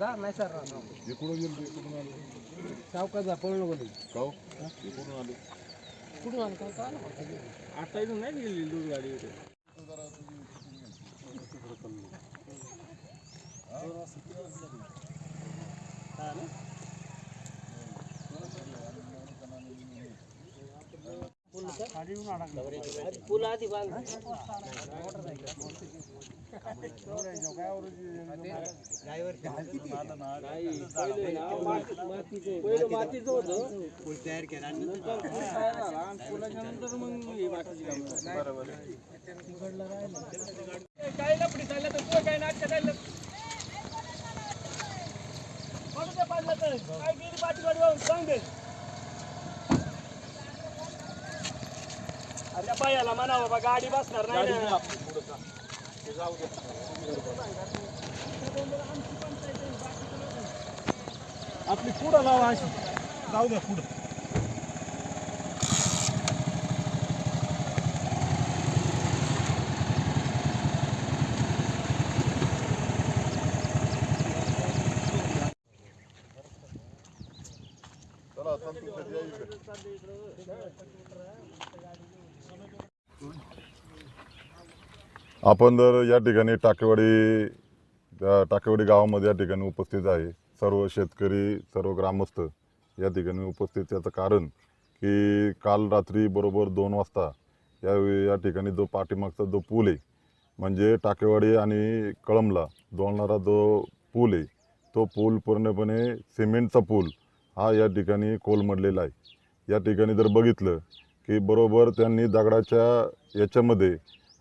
जा नाही सर. हे कुठं गेलं ते कुठून आलं. सावकाश जा पळलो बोलू का हो? हे? कुठून आले. कुठून आलं? काय कळलं आता इथून नाही गेली दूध गाडी फुल आधी बांध मातीचं होतं तयार केला नंतर मग हे बाकीची कामं. काय लपडी चाललं तर तुला काय नाटक चाललं पाडलं तर. काय गेली पाठी जाऊन सांग दे. अरे म्हणा बाबा गाडी बसणार नाही ना. आपली पुढं लावा अशी जाऊ द्या पुढं चला संतोष शेट या इकडे. आपण जर या ठिकाणी टाकेवाडी त्या टाकेवाडी गावामध्ये या ठिकाणी उपस्थित आहे. सर्व शेतकरी सर्व ग्रामस्थ या ठिकाणी उपस्थित. याचं कारण की काल रात्री बरोबर दोन वाजता या या ठिकाणी जो पाठीमागचा जो पूल आहे म्हणजे टाकेवाडी आणि कळमला जोडणारा जो पूल आहे तो पूल पूर्णपणे सिमेंटचा पूल हा या ठिकाणी कोलमडलेला आहे. या ठिकाणी जर बघितलं की बरोबर त्यांनी दगडाच्या याच्यामध्ये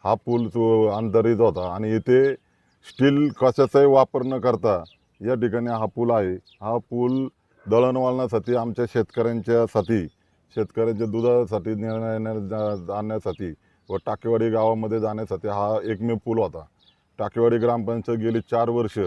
हा पूल तो अंतरित होता. आणि इथे स्टील कशाचाही वापर न करता या ठिकाणी हा पूल आहे. हा पूल दळणवळणासाठी आमच्या शेतकऱ्यांच्यासाठी शेतकऱ्यांच्या दुधासाठी नेण्या- आणण्यासाठी व टाकेवाडी गावामध्ये जाण्यासाठी हा एकमेव पूल होता. टाकेवाडी ग्रामपंचायत गेली चार वर्ष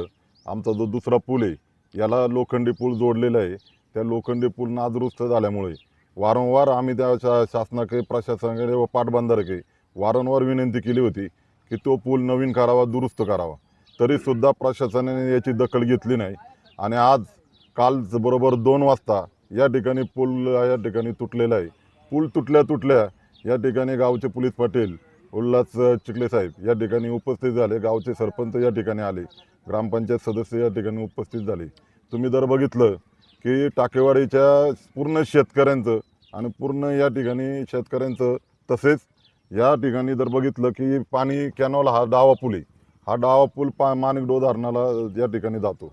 आमचा जो दुसरा पूल आहे याला लोखंडी पूल जोडलेला आहे. त्या लोखंडी पूल नादुरुस्त झाल्यामुळे वारंवार आम्ही त्या शा शासनाकडे प्रशासनाकडे व पाटबंधारकडे वारंवार विनंती केली होती की तो पूल नवीन करावा दुरुस्त करावा. तरीसुद्धा प्रशासनाने याची दखल घेतली नाही. आणि आज काल बरोबर दोन वाजता या ठिकाणी पूल या ठिकाणी तुटलेला आहे. पूल तुटल्या तुटल्या या ठिकाणी गावचे पोलीस पाटील उल्हास चिखले साहेब या ठिकाणी उपस्थित झाले. गावचे सरपंच या ठिकाणी आले. ग्रामपंचायत सदस्य या ठिकाणी उपस्थित झाले. तुम्ही जर बघितलं की टाकेवाडीच्या पूर्ण शेतकऱ्यांचं आणि पूर्ण या ठिकाणी शेतकऱ्यांचं तसेच या ठिकाणी जर बघितलं की पाणी कॅनॉल हा डावा पूल आहे. हा डावा पूल पा माणिकडो धरणाला या ठिकाणी जातो.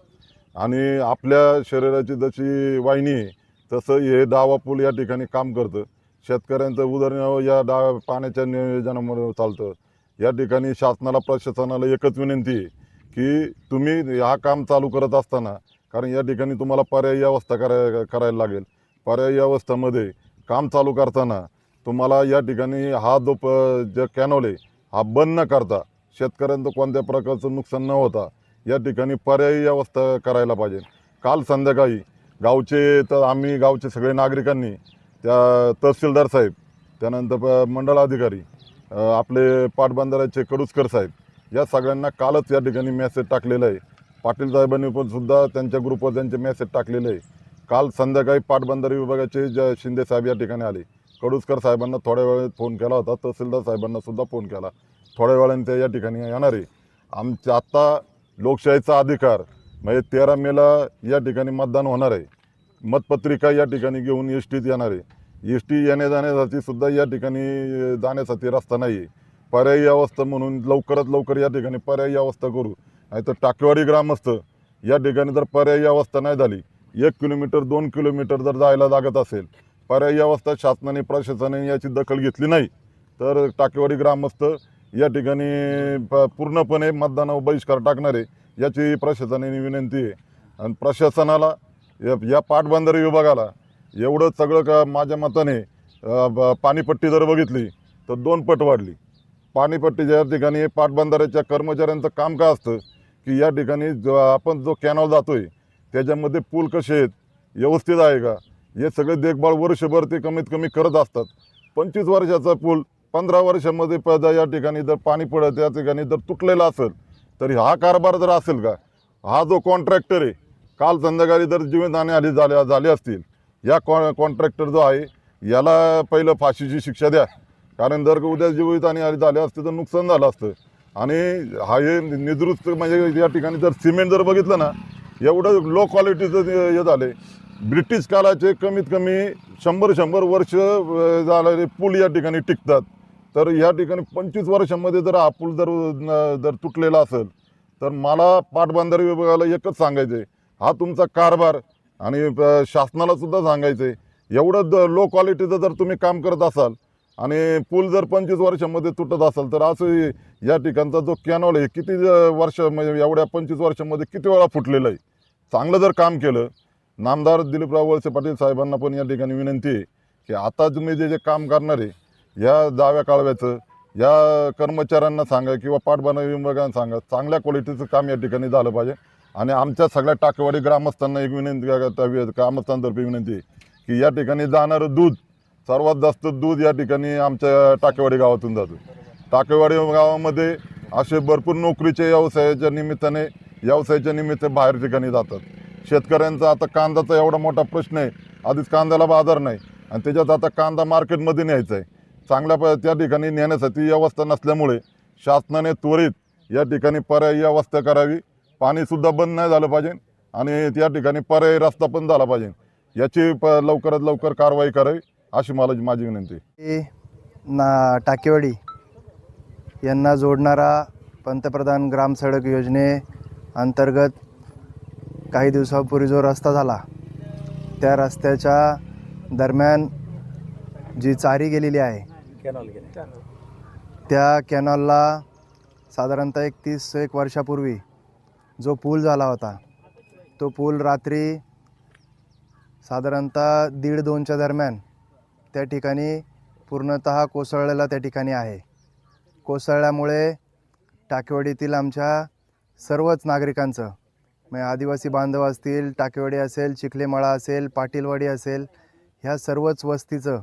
आणि आपल्या शरीराची जशी वाहिनी आहे तसं हे डावा पूल या ठिकाणी काम करतं. शेतकऱ्यांचं उदरनिर्वाह या डा पाण्याच्या नियोजनामुळे चालतं. या ठिकाणी शासनाला प्रशासनाला एकच विनंती आहे की तुम्ही हा काम चालू करत असताना कारण या ठिकाणी तुम्हाला पर्यायी अवस्था कराय करायला लागेल. पर्यायी अवस्थेमध्ये काम चालू करताना तुम्हाला या ठिकाणी हा जो प जे कॅनॉल आहे हा बंद न करता शेतकऱ्यांचं कोणत्या प्रकारचं नुकसान न होता या ठिकाणी पर्यायी व्यवस्था करायला पाहिजे. काल संध्याकाळी गावचे तर आम्ही गावचे सगळे नागरिकांनी त्या तहसीलदार साहेब त्यानंतर प- मंडळाधिकारी आपले पाटबंधाऱ्याचे कडुसकर साहेब या सगळ्यांना कालच या ठिकाणी मेसेज टाकलेला आहे. पाटील साहेबांनी पण सुद्धा त्यांच्या ग्रुपवर त्यांचे मेसेज टाकलेले आहे. काल संध्याकाळी पाटबंधारे विभागाचे ज शिंदे साहेब या ठिकाणी आले. कडुसकर साहेबांना थोड्या वेळेत फोन केला होता तहसीलदार साहेबांना सुद्धा फोन केला. थोड्या वेळाने ते या ठिकाणी येणार. आहे आमच्या आत्ता लोकशाहीचा अधिकार म्हणजे तेरा मेला या ठिकाणी मतदान होणार आहे. मतपत्रिका या ठिकाणी घेऊन एस टीत येणार आहे. एस टी येण्या जाण्यासाठी सुद्धा या ठिकाणी जाण्यासाठी रस्ता नाही आहे पर्यायी अवस्था म्हणून लवकरात लवकर या ठिकाणी पर्यायी अवस्था करू. नाही तर टाकेवाडी ग्रामस्थ या ठिकाणी जर पर्यायी अवस्था नाही झाली एक किलोमीटर दोन किलोमीटर जर जायला लागत असेल पर्यायी अवस्था शासनाने प्रशासनाने याची दखल घेतली नाही तर टाकेवाडी ग्रामस्थ या ठिकाणी प पूर्णपणे मतदानावर बहिष्कार टाकणारे याची प्रशासनाने विनंती आहे. आणि प्रशासनाला या या पाटबंधारे विभागाला एवढं सगळं का माझ्या मताने ब- पाणीपट्टी जर बघितली तर दोन पट वाढली. पाणीपट्टी ज्या ठिकाणी पाटबंधाऱ्याच्या कर्मचाऱ्यांचं काम काय असतं की या ठिकाणी जो आपण जो कॅनॉल जातो आहे त्याच्यामध्ये पूल कसे आहेत व्यवस्थित आहे का? हे सगळे देखभाल वर्षभर ते कमीत कमी करत असतात. पंचवीस वर्षाचा पूल पंधरा वर्षामध्ये पदा या ठिकाणी जर पाणी पडत या ठिकाणी जर तुटलेला असेल तरी हा कारभार जर असेल का? हा जो कॉन्ट्रॅक्टर आहे काल संध्याकाळी जर जीवितहानी आली झाल्या झाली असतील या कॉ कॉन्ट्रॅक्टर जो आहे याला पहिलं फाशीची शिक्षा द्या. कारण जर का उद्या जीवितहानी आली झाली असते तर नुकसान झालं असतं. आणि हा हे निदृस्त म्हणजे या ठिकाणी जर सिमेंट जर बघितलं ना एवढं लो क्वालिटीचं हे झालं ब्रिटिश काळाचे कमीत कमी शंभर शंभर वर्ष झालेले पूल या ठिकाणी टिकतात. तर या ठिकाणी पंचवीस वर्षामध्ये जर हा पूल जर जर तुटलेला असेल तर मला पाटबंधारे विभागाला एकच सांगायचं आहे हा तुमचा कारभार आणि शासनालासुद्धा सांगायचं आहे एवढं द लो क्वालिटीचं जर तुम्ही काम करत असाल आणि पूल जर पंचवीस वर्षामध्ये तुटत असाल तर असं या ठिकाणचा जो कॅनॉल आहे किती वर्ष म्हणजे एवढ्या पंचवीस वर्षामध्ये किती वेळा फुटलेलं आहे? चांगलं जर काम केलं नामदार दिलीपराव वळसे पाटील साहेबांना पण या ठिकाणी विनंती आहे की आता तुम्ही जे जे काम करणार आहे या दाव्या काळव्याचं या कर्मचाऱ्यांना सांगा किंवा पाठबांधव विभागांना सांगा चांगल्या क्वालिटीचं काम या ठिकाणी झालं पाहिजे. आणि आमच्या सगळ्या टाकेवाडी ग्रामस्थांना एक विनंती ग्रामस्थांतर्फे विनंती आहे की या ठिकाणी जाणारं दूध सर्वात जास्त दूध या ठिकाणी आमच्या टाकेवाडी गावातून जातो. टाकेवाडी गावामध्ये असे भरपूर नोकरीचे व्यवसायाच्या निमित्ताने व्यवसायाच्या निमित्त बाहेर ठिकाणी जातात. शेतकऱ्यांचा आता कांद्याचा एवढा मोठा प्रश्न आहे. आधीच कांद्याला बाजार नाही. आणि त्याच्यात आता कांदा मार्केटमध्ये न्यायचा आहे. चांगल्या प त्या ठिकाणी नेण्यासाठी व्यवस्था नसल्यामुळे शासनाने त्वरित या ठिकाणी पर्यायी व्यवस्था करावी. पाणीसुद्धा बंद नाही झालं पाहिजे. आणि त्या ठिकाणी पर्यायी रस्ता पण झाला पाहिजे. याची प लवकरात लवकर कारवाई करावी अशी मला माझी विनंती ना टाकेवाडी यांना जोडणारा पंतप्रधान ग्राम सडक योजने अंतर्गत काही दिवसापूर्वी जो रस्ता झाला त्या रस्त्याच्या दरम्यान जी चारी गेलेली आहे त्या कॅनॉलला साधारणतः एक तीस एक वर्षापूर्वी जो पूल झाला होता तो पूल रात्री साधारणतः दीड दोनच्या दरम्यान त्या ठिकाणी पूर्णतः कोसळलेला त्या ठिकाणी आहे. कोसळल्यामुळे टाकेवाडीतील आमच्या सर्वच नागरिकांचं म्हणजे आदिवासी बांधव असतील टाकेवाडी असेल चिखलेमाळा असेल पाटीलवाडी असेल ह्या सर्वच वस्तीचं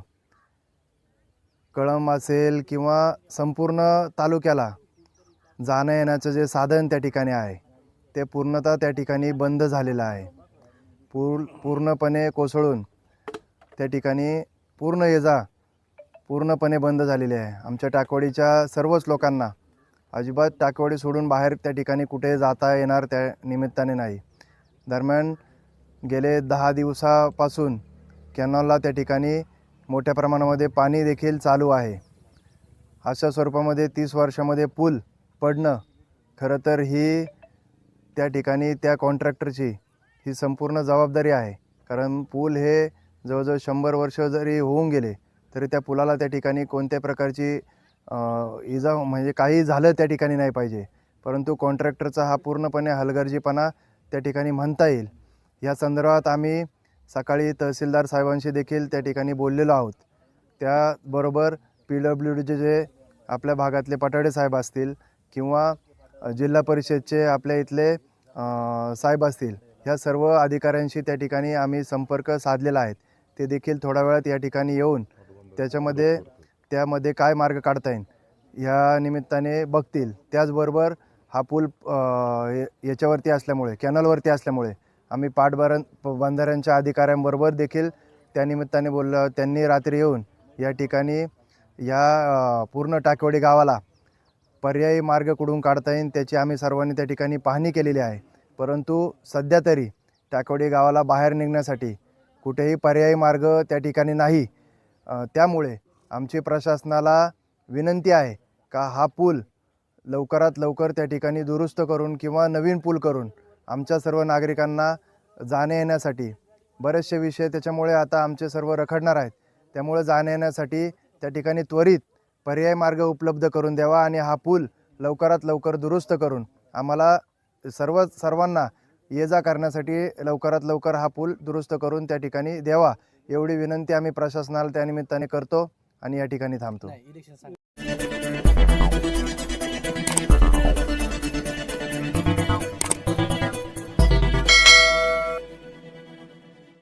कळंब असेल किंवा संपूर्ण तालुक्याला जाणं येण्याचं जे साधन त्या ठिकाणी आहे ते पूर्णतः त्या ठिकाणी बंद झालेलं आहे. पूर पूर्णपणे कोसळून त्या ठिकाणी पूर्ण ये जा पूर्णपणे बंद झालेली आहे. आमच्या टाकवाडीच्या सर्वच लोकांना अजिबात टाकवडी सोडून बाहेर त्या ठिकाणी कुठे जाता येणार त्या निमित्ताने नाही. दरम्यान गेले दहा दिवसापासून कॅनॉलला त्या ठिकाणी मोठ्या प्रमाणामध्ये पाणी देखील चालू आहे. अशा स्वरूपामध्ये तीस वर्षामध्ये पूल पडणं खरं तर ही त्या ठिकाणी त्या कॉन्ट्रॅक्टरची ही संपूर्ण जबाबदारी आहे. कारण पूल हे जवळजवळ शंभर वर्ष जरी होऊन गेले तरी त्या पुलाला त्या ठिकाणी कोणत्या प्रकारची इजा म्हणजे काही झालं त्या ठिकाणी नाही पाहिजे. परंतु कॉन्ट्रॅक्टरचा हा पूर्णपणे हलगर्जीपणा त्या ठिकाणी म्हणता येईल. या संदर्भात आम्ही सकाळी तहसीलदार साहेबांशी देखील त्या ठिकाणी बोललेलो आहोत. त्याबरोबर पी डब्ल्यू डीचे जे आपल्या भागातले पटाडे साहेब असतील किंवा जिल्हा परिषदचे आपल्या इथले साहेब असतील ह्या सर्व अधिकाऱ्यांशी त्या ठिकाणी आम्ही संपर्क साधलेला आहे. ते देखील थोड्या वेळात या ठिकाणी येऊन त्याच्यामध्ये त्यामध्ये काय मार्ग काढता येईल? या निमित्ताने बघतील. त्याचबरोबर हा पूल याच्यावरती असल्यामुळे कॅनलवरती असल्यामुळे आम्ही पाटबरण बंधाऱ्यांच्या अधिकाऱ्यांबरोबर देखील त्या निमित्ताने त्यांनी रात्री येऊन या ठिकाणी या पूर्ण टाकेवाडी गावाला पर्यायी मार्ग कुठून काढता येईल त्याची आम्ही सर्वांनी त्या ठिकाणी पाहणी केलेली आहे. परंतु सध्या तरी टाकेवाडी गावाला बाहेर निघण्यासाठी कुठेही पर्यायी मार्ग त्या ठिकाणी नाही. त्यामुळे आमची प्रशासनाला विनंती आहे का हा पूल लवकरात लवकर त्या ठिकाणी दुरुस्त करून किंवा नवीन पूल करून आमच्या सर्व नागरिकांना जाणे येण्यासाठी बरेचसे विषय त्याच्यामुळे आता आमचे सर्व रखडणार आहेत. त्यामुळे जाणे येण्यासाठी त्या ठिकाणी त्वरित पर्याय मार्ग उपलब्ध करून द्यावा आणि हा पूल लवकरात लवकर दुरुस्त करून आम्हाला सर्व सर्वांना ये जा करण्यासाठी लवकरात लवकर हा पूल दुरुस्त करून त्या ठिकाणी द्यावा एवढी विनंती आम्ही प्रशासनाला त्या निमित्ताने करतो. आणि या ठिकाणी थांबतो.